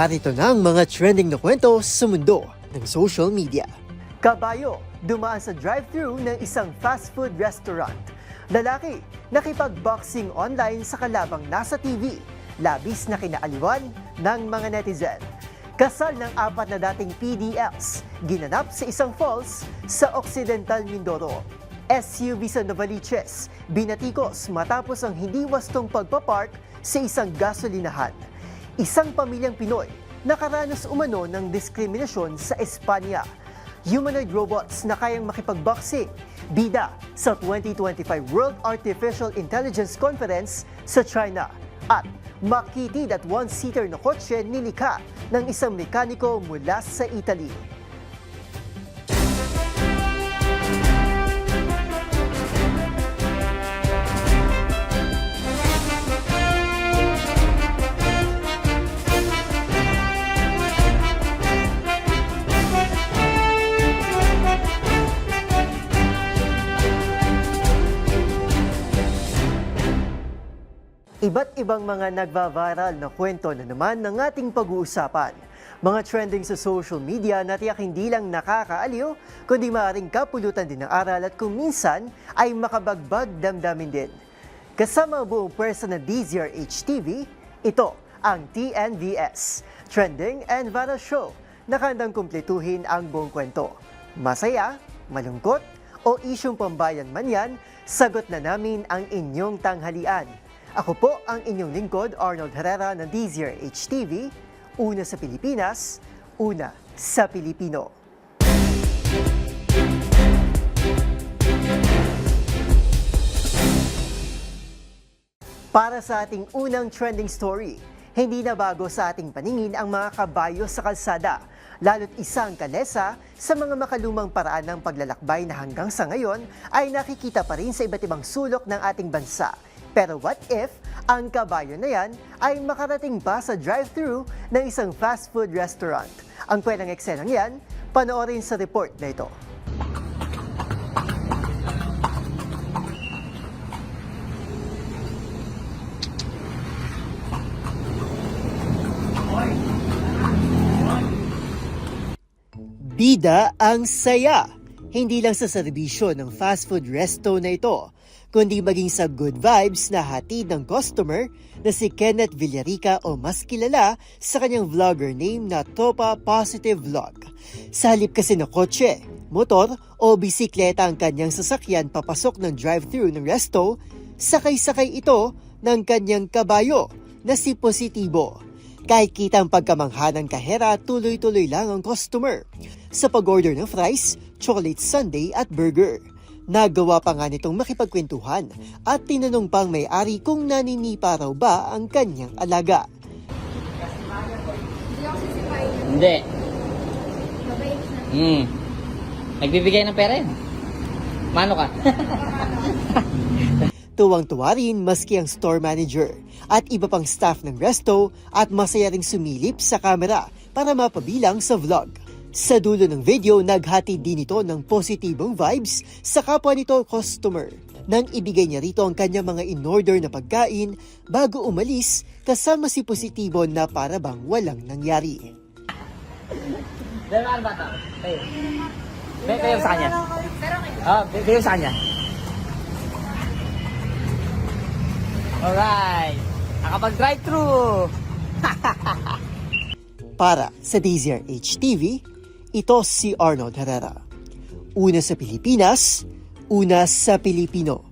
Narito na ang mga trending na kwento sa mundo ng social media. Kabayo, dumaan sa drive-thru ng isang fast food restaurant. Lalaki, nakipag-boxing online sa kalabang nasa TV. Labis na kinaaliwan ng mga netizen. Kasal ng apat na dating PDLs, ginanap sa isang falls sa Occidental Mindoro. SUV sa Novaliches, binatikos matapos ang hindi wastong pagpapark sa isang gasolinahan. Isang pamilyang Pinoy nakaranas umano ng diskriminasyon sa Espanya. Humanoid robots na kayang makipagboxing, bida sa 2025 World Artificial Intelligence Conference sa China. At makitid at one-seater na kotse nilikha ng isang mekaniko mula sa Italy. Ibang mga nagva-viral na kwento na naman ng ating pag-uusapan. Mga trending sa social media na tiyak hindi lang nakakaaliw, kundi maaaring kapulutan din ng aral at kung minsan ay makabagbag damdamin din. Kasama buong pwersa ng DZRH TV, ito ang TNVS, Trending and Viral Show, na kandang kumpletuhin ang buong kwento. Masaya, malungkot, o isyong pambayan man yan, sagot na namin ang inyong tanghalian. Ako po ang inyong lingkod, Arnold Herrera ng DZRH TV, una sa Pilipinas, una sa Pilipino. Para sa ating unang trending story, hindi na bago sa ating paningin ang mga kabayo sa kalsada, lalo't isang kalesa sa mga makalumang paraan ng paglalakbay na hanggang sa ngayon ay nakikita pa rin sa iba't ibang sulok ng ating bansa. Pero what if ang kabayo na yan ay makarating pa sa drive-thru ng isang fast food restaurant? Ang kwenang eksenang yan, panoorin sa report na ito. Bida ang saya. Hindi lang sa serbisyo ng fast food resto na ito, kundi maging sa good vibes na hatid ng customer na si Kenneth Villarica o mas kilala sa kanyang vlogger name na Topa Positive Vlog. Sa halip kasi na kotse, motor o bisikleta ang kanyang sasakyan papasok ng drive-thru ng resto, sakay-sakay ito ng kanyang kabayo na si Positibo. Kahit kita ang pagkamangha ng kahera, tuloy-tuloy lang ang customer. Sa pag-order ng fries, chocolate sundae at burger. Nagawa pa nga nitong makipagkwentuhan at tinanong pang may-ari kung naninipa raw ba ang kanyang alaga. Hindi. Hmm. Nagbibigay ng pera yun. Mano ka? Tuwang-tuwa rin maski ang store manager at iba pang staff ng resto at masaya ring sumilip sa kamera para mapabilang sa vlog. Sa dulo ng video, naghati din ito ng positibong vibes sa kapwa nito customer. Nang ibigay niya rito ang kanyang mga in-order na pagkain bago umalis kasama si Positibo na para bang walang nangyari. Dahil ano ba ito? Tayo. Tayo, sa kanya. Ah, tayo sa kanya. Alright. Nakapag-drive-thru. Para sa DZRH TV, ito si Arnold Herrera. Una sa Pilipinas, una sa Pilipino.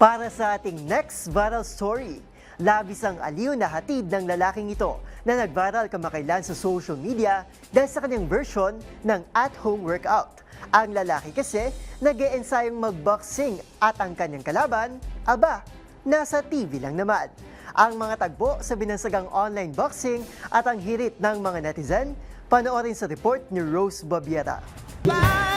Para sa ating next viral story, labis ang aliw na hatid ng lalaking ito na nag-viral kamakailan sa social media dahil sa kanyang version ng at-home workout. Ang lalaki kasi nag ensayong mag-boxing at ang kanyang kalaban, aba, nasa TV lang naman. Ang mga tagbo sa binansagang online boxing at ang hirit ng mga netizen, panoorin sa report ni Rose Babiera. So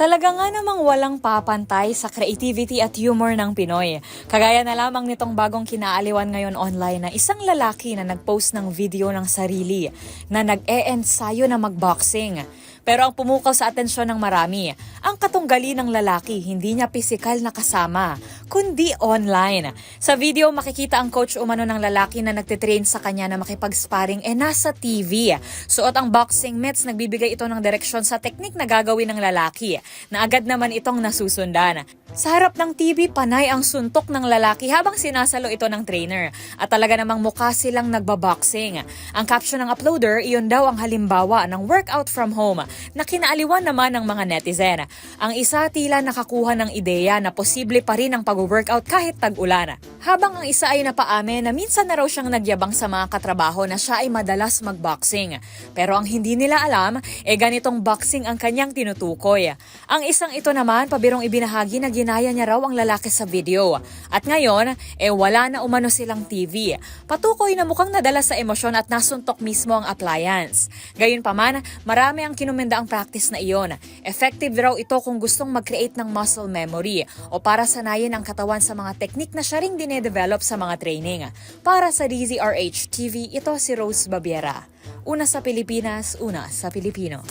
Talaga nga namang walang papantay sa creativity at humor ng Pinoy. Kagaya na lamang nitong bagong kinaaliwan ngayon online na isang lalaki na nagpost ng video ng sarili na nag-e-ensayo na magboxing. Pero ang pumukaw sa atensyon ng marami, ang katunggali ng lalaki hindi niya pisikal na kasama, kundi online. Sa video makikita ang coach umano ng lalaki na nagtitrain sa kanya na makipag-sparring eh nasa TV. Suot ang boxing mitts, nagbibigay ito ng direksyon sa teknik na gagawin ng lalaki, na agad naman itong nasusundan. Sa harap ng TV, panay ang suntok ng lalaki habang sinasalo ito ng trainer. At talaga namang mukha silang nagbaboxing. Ang caption ng uploader, iyon daw ang halimbawa ng workout from home na kinaaliwan naman ng mga netizen. Ang isa tila nakakuha ng ideya na posible pa rin ang pag-workout kahit tag-ulan. Habang ang isa ay napaame na minsan na raw siyang nagyabang sa mga katrabaho na siya ay madalas magboxing. Pero ang hindi nila alam, e ganitong boxing ang kanyang tinutukoy. Ang isang ito naman, pabirong ibinahagi na ginaya niya raw ang lalaki sa video. At ngayon, e wala na umano silang TV. Patukoy na mukhang nadala sa emosyon at nasuntok mismo ang appliance. Gayunpaman, marami ang kinumenda ang practice na iyon. Effective raw ito kung gustong mag-create ng muscle memory o para sanayin ang katawan sa mga teknik na siya ring dinedevelop sa mga training. Para sa DZRH TV, ito si Rose Babiera. Una sa Pilipinas, una sa Pilipino.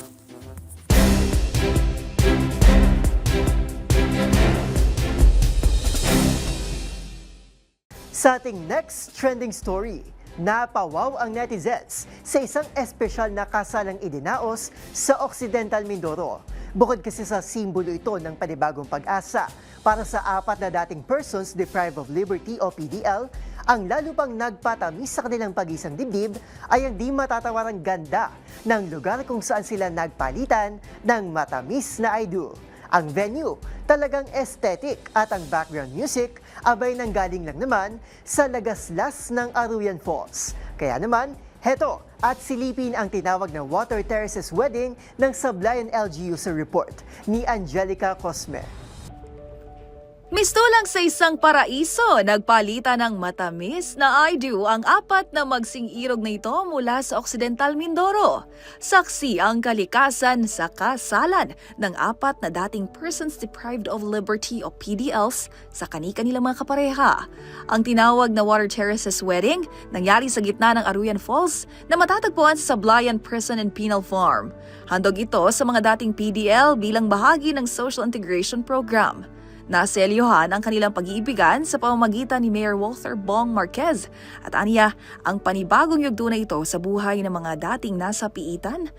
Sa ating next trending story, napawaw ang netizens sa isang espesyal na kasalang idinaos sa Occidental Mindoro. Bukod kasi sa simbolo ito ng panibagong pag-asa para sa apat na dating persons deprived of liberty o PDL, ang lalo pang nagpatamis sa kanilang pag-isang dibdib ay ang di matatawarang ganda ng lugar kung saan sila nagpalitan ng matamis na I do. Ang venue, talagang aesthetic at ang background music, abay nang galing lang naman sa lagaslas ng Aruyan Falls. Kaya naman, heto at silipin ang tinawag na Water Terraces Wedding ng Sablayan LGU sa report ni Angelica Cosme. Mistulang sa isang paraiso, nagpalitan ng matamis na I do ang apat na magsing-irog na ito mula sa Occidental Mindoro. Saksi ang kalikasan sa kasalan ng apat na dating persons deprived of liberty o PDLs sa kani-kanilang mga kapareha. Ang tinawag na Water Terraces Wedding nangyari sa gitna ng Aruyan Falls na matatagpuan sa Sablayan Prison and Penal Farm. Handog ito sa mga dating PDL bilang bahagi ng Social Integration Program. Naselyohan ang kanilang pag-iibigan sa pamamagitan ni Mayor Walter Bong Marquez at aniya ang panibagong yugto na ito sa buhay ng mga dating nasa piitan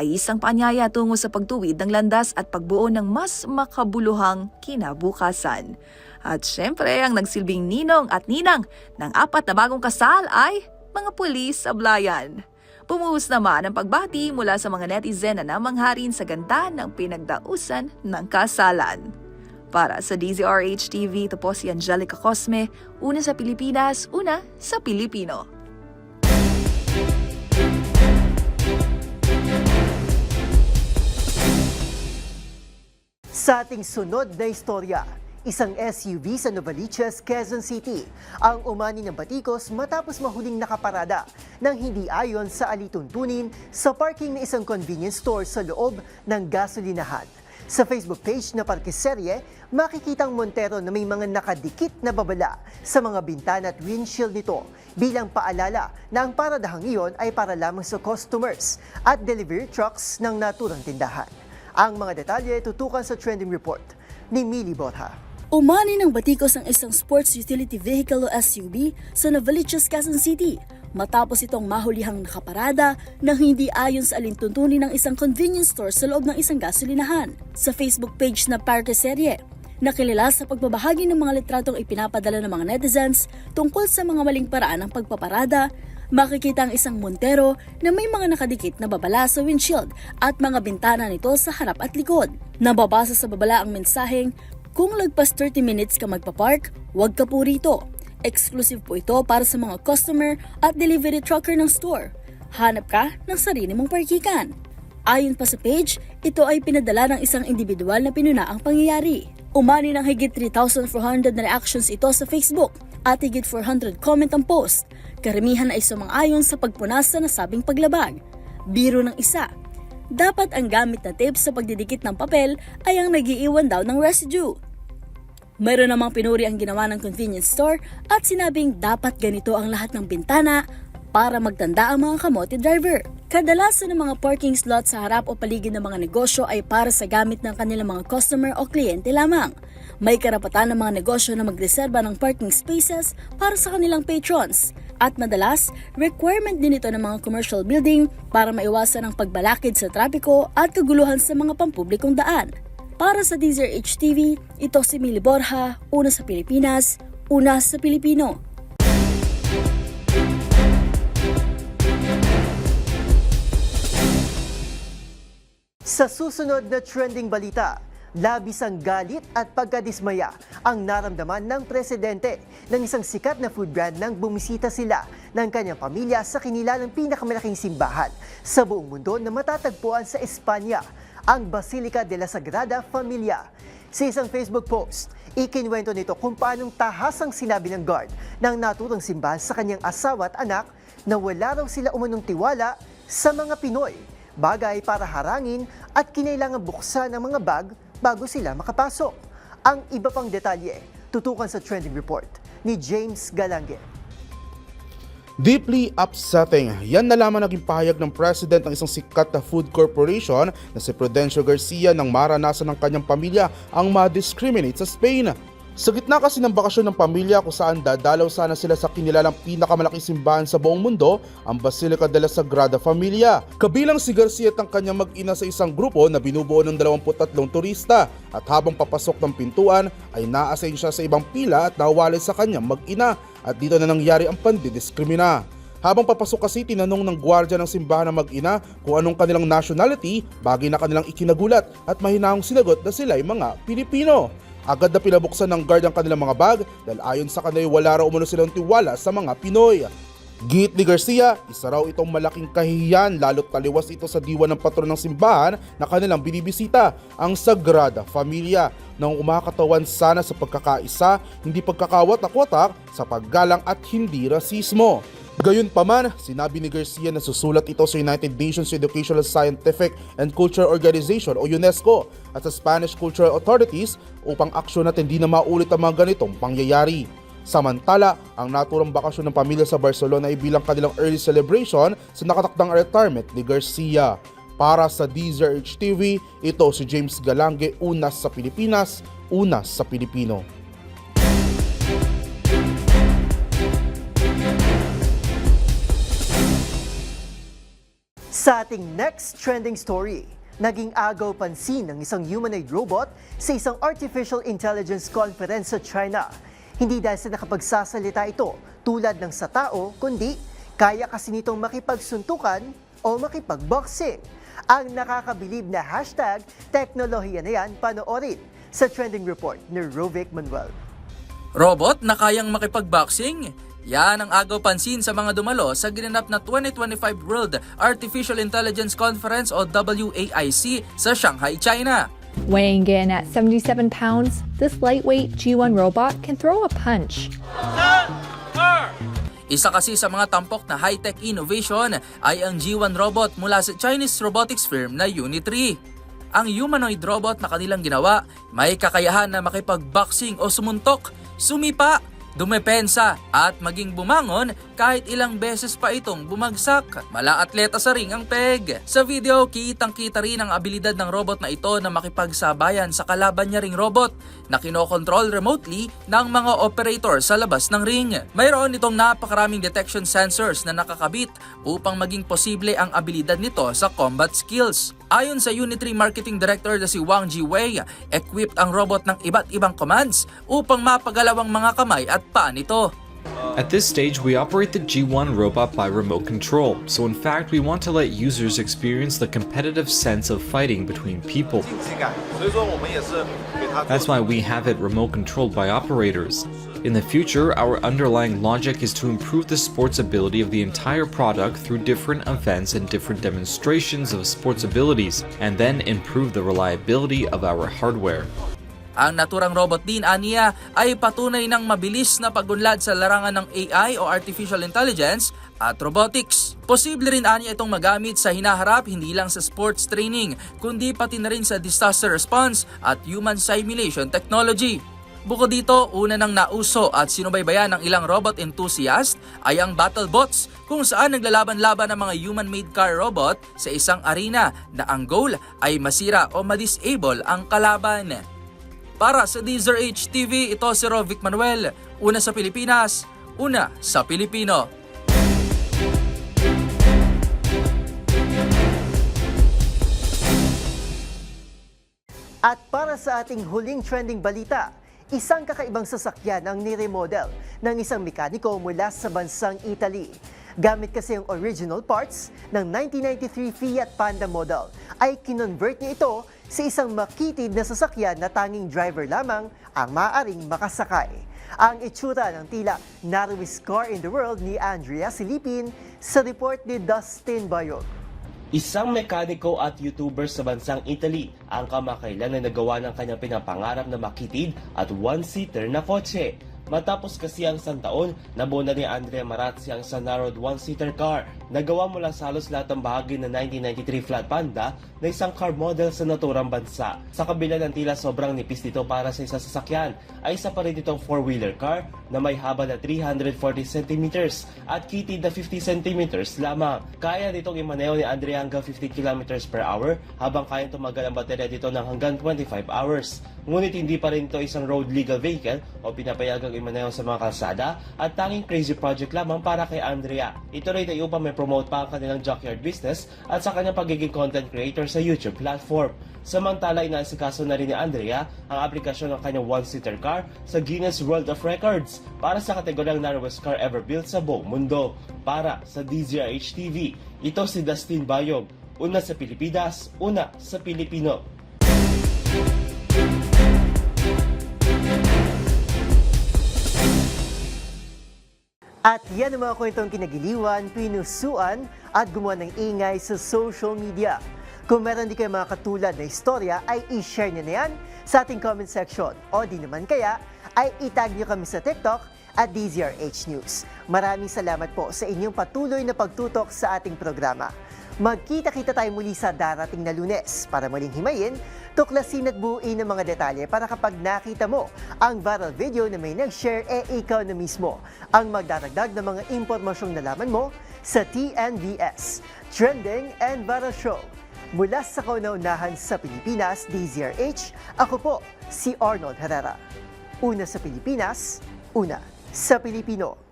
ay isang paanyaya tungo sa pagtuwid ng landas at pagbuo ng mas makabuluhang kinabukasan. At syempre, ang nagsilbing ninong at ninang ng apat na bagong kasal ay mga pulis sa Blayan. Pumuhos naman ang pagbati mula sa mga netizen na namangharin sa ganda ng pinagdausan ng kasalan. Para sa DZRH TV, ito po si Angelica Cosme, una sa Pilipinas, una sa Pilipino. Sa ating sunod na istorya, isang SUV sa Novaliches, Quezon City ang umani ng batikos matapos mahuling nakaparada ng hindi ayon sa alituntunin sa parking ng isang convenience store sa loob ng gasolinahan. Sa Facebook page na Parkeserye, makikitang Montero na may mga nakadikit na babala sa mga bintana at windshield nito bilang paalala na ang paradahang iyon ay para lamang sa customers at delivery trucks ng naturang tindahan. Ang mga detalye tutukan sa trending report ni Mili Botha. Umani ng batikos ang isang sports utility vehicle o SUV sa Novaliches, Quezon City matapos itong mahulihang nakaparada ng hindi ayon sa alintuntunin ng isang convenience store sa loob ng isang gasolinahan. Sa Facebook page na Parque Serie, nakilala sa pagbabahagi ng mga litratong ipinapadala ng mga netizens tungkol sa mga maling paraan ng pagpaparada, makikita ang isang Montero na may mga nakadikit na babala sa windshield at mga bintana nito sa harap at likod. Nababasa sa babala ang mensaheng, kung lagpas 30 minutes ka magpapark, huwag ka po rito. Exclusive po ito para sa mga customer at delivery trucker ng store. Hanap ka ng sarili mong parkikan. Ayon pa sa page, ito ay pinadala ng isang individual na pinuna ang pangyayari. Umani ng higit 3,400 na reactions ito sa Facebook at higit 400 comment ang post. Karamihan ay sumang-ayon sa pagpunas sa nasabing paglabag. Biro ng isa, dapat ang gamit na tape sa pagdidikit ng papel ay ang nagiiwan daw ng residue. Mayroon namang pinuri ang ginawa ng convenience store at sinabing dapat ganito ang lahat ng bintana para magtanda ang mga kamote driver. Kadalasan ng mga parking slot sa harap o paligid ng mga negosyo ay para sa gamit ng kanilang mga customer o kliyente lamang. May karapatan ng mga negosyo na magreserba ng parking spaces para sa kanilang patrons. At madalas, requirement din ito ng mga commercial building para maiwasan ang pagbalakid sa trapiko at kaguluhan sa mga pampublikong daan. Para sa Deezer HTV, ito si Mili Borja, una sa Pilipinas, una sa Pilipino. Sa susunod na trending balita, labis ang galit at pagkadismaya ang naramdaman ng presidente ng isang sikat na food brand nang bumisita sila ng kanyang pamilya sa kinilalang pinakamalaking simbahan sa buong mundo na matatagpuan sa Espanya, ang Basilica de la Sagrada Familia. Sa isang Facebook post, ikinwento nito kung paanong tahasang sinabi ng guard ng naturang simbahan sa kanyang asawa at anak na wala raw sila umunong tiwala sa mga Pinoy bagay para harangin at kinailangan buksan ang mga bag bago sila makapasok. Ang iba pang detalye, tutukan sa trending report ni James Galange. Deeply upsetting. Yan na lamang naging pahayag ng president ng isang sikat na food corporation na si Prudencio Garcia nang maranasan ng kanyang pamilya ang ma-discriminate sa Spain. Sa gitna kasi ng bakasyon ng pamilya kung saan dadalaw sana sila sa kinilalang pinakamalaking simbahan sa buong mundo, ang Basilica de la Sagrada Familia. Kabilang si Garcia at ang kanyang mag-ina sa isang grupo na binubuo ng 23 turista at habang papasok ng pintuan ay naasign siya sa ibang pila at nawalay sa kanyang mag-ina at dito na nangyari ang pandidiskrimina. Habang papasok kasi tinanong ng gwardya ng simbahan ng mag-ina kung anong kanilang nationality, bagay na kanilang ikinagulat at mahinahong sinagot na sila ay mga Pilipino. Agad na pinabuksan ng guard ang kanilang mga bag dahil ayon sa kanila wala raw umano silang tiwala sa mga Pinoy. Git ni Garcia, isa raw itong malaking kahihiyan lalo't taliwas ito sa diwa ng patron ng simbahan na kanilang binibisita, ang Sagrada Familia, nang umakatawan sana sa pagkakaisa, hindi pagkakawat-akwatak, sa paggalang at hindi rasismo. Gayunpaman, sinabi ni Garcia na susulat ito sa United Nations Educational, Scientific and Cultural Organization o UNESCO at sa Spanish Cultural Authorities upang aksyon at hindi na maulit ang mga ganitong pangyayari. Samantala, ang naturang bakasyon ng pamilya sa Barcelona ay bilang kanilang early celebration sa nakatakdang retirement ni Garcia. Para sa Deezer HTV, ito si James Galange, unas sa Pilipinas, unas sa Pilipino. Sa ating next trending story, naging agaw pansin ng isang humanoid robot sa isang artificial intelligence conference sa China. Hindi dahil sa nakapagsasalita ito tulad ng sa tao, kundi kaya kasi nitong makipagsuntukan o makipagboxing. Ang nakakabilib na hashtag, teknolohiya na yan, panoorin sa trending report ni Rovic Manuel. Robot na kayang makipagboxing? Yan ang agaw pansin sa mga dumalo sa ginanap na 2025 World Artificial Intelligence Conference o WAIC sa Shanghai, China. Weighing in at 77 pounds, this lightweight G1 robot can throw a punch. Isa kasi sa mga tampok na high-tech innovation ay ang G1 robot mula sa Chinese robotics firm na Unitree. Ang humanoid robot na kanilang ginawa may kakayahan na makipagboxing o sumuntok, sumipa, dumepensa at maging bumangon kahit ilang beses pa itong bumagsak. Mala atleta sa ring ang peg. Sa video, kitang-kita rin ang abilidad ng robot na ito na makipagsabayan sa kalaban niya ring robot na kinokontrol remotely ng mga operator sa labas ng ring. Mayroon itong napakaraming detection sensors na nakakabit upang maging posible ang abilidad nito sa combat skills. Ayon sa Unitree Marketing Director na si Wang Jiwei, equipped ang robot ng iba't ibang commands upang mapagalaw ang mga kamay at At this stage, we operate the G1 robot by remote control, so in fact, we want to let users experience the competitive sense of fighting between people. That's why we have it remote controlled by operators. In the future, our underlying logic is to improve the sports ability of the entire product through different events and different demonstrations of sports abilities, and then improve the reliability of our hardware. Ang naturang robot din aniya ay patunay ng mabilis na pagunlad sa larangan ng AI o Artificial Intelligence at robotics. Posible rin aniya itong magamit sa hinaharap hindi lang sa sports training kundi pati na rin sa disaster response at human simulation technology. Bukod dito, una nang nauso at sinubaybayan ng ilang robot enthusiast ay ang battle bots kung saan naglalaban-laban ang mga human-made car robot sa isang arena na ang goal ay masira o ma-disable ang kalaban. Para sa Deezer HTV, ito si Rovic Manuel. Una sa Pilipinas, una sa Pilipino. At para sa ating huling trending balita, isang kakaibang sasakyan ang niremodel ng isang mekaniko mula sa bansang Italy. Gamit kasi yung original parts ng 1993 Fiat Panda model ay kinonvert niya ito sa isang makitid na sasakyan na tanging driver lamang ang maaaring makasakay. Ang itsura ng tila narrowest car in the world ni Andrea Silipin sa report ni Dustin Bayog. Isang mekaniko at YouTuber sa bansang Italy ang kamakailan na nagawa ng kanyang pinapangarap na makitid at one-seater na kotse. Matapos kasi ang isang taon, nabuo na ni Andrea Marazzi ang isang narrowed one-seater car na gawa mula sa halos lahat ng bahagi ng 1993 Flat Panda na isang car model sa naturang bansa. Sa kabila ng tila sobrang nipis dito para sa isang sasakyan, ay isa pa rin itong four-wheeler car na may haba na 340 cm at kitid na 50 cm lamang. Kaya nitong imaneho ni Andrea hanggang 50 km per hour habang kayang tumagal ang baterya dito ng hanggang 25 hours. Ngunit hindi pa rin ito isang road legal vehicle o pinapayagang imaneho sa mga kalsada at tanging crazy project lamang para kay Andrea. Ito rin ay upang may promote pa ang kanilang junkyard business at sa kanyang pagiging content creator sa YouTube platform. Samantala, inaasikaso na rin ni Andrea ang aplikasyon ng kanyang one-seater car sa Guinness World of Records para sa kategoryang narrowest car ever built sa buong mundo. Para sa DZRH TV, ito si Dustin Bayog. Una sa Pilipinas, una sa Pilipino. At yan ang mga kwentong kinagiliwan, pinusuan at gumawa ng ingay sa social media. Kung meron di kayo mga katulad na istorya, ay i-share nyo na yan sa ating comment section. O di naman kaya, ay itag nyo kami sa TikTok at DZRH News. Maraming salamat po sa inyong patuloy na pagtutok sa ating programa. Magkita-kita tayo muli sa darating na lunes para muling himayin, tuklasin at buuin ang mga detalye para kapag nakita mo ang viral video na may nag-share, eh ikaw na mismo ang magdadagdag ng mga impormasyong nalaman mo sa TNVS, Trending and Viral Show. Mula sa kauna-unahan sa Pilipinas, DZRH, ako po si Arnold Herrera. Una sa Pilipinas, una sa Pilipino.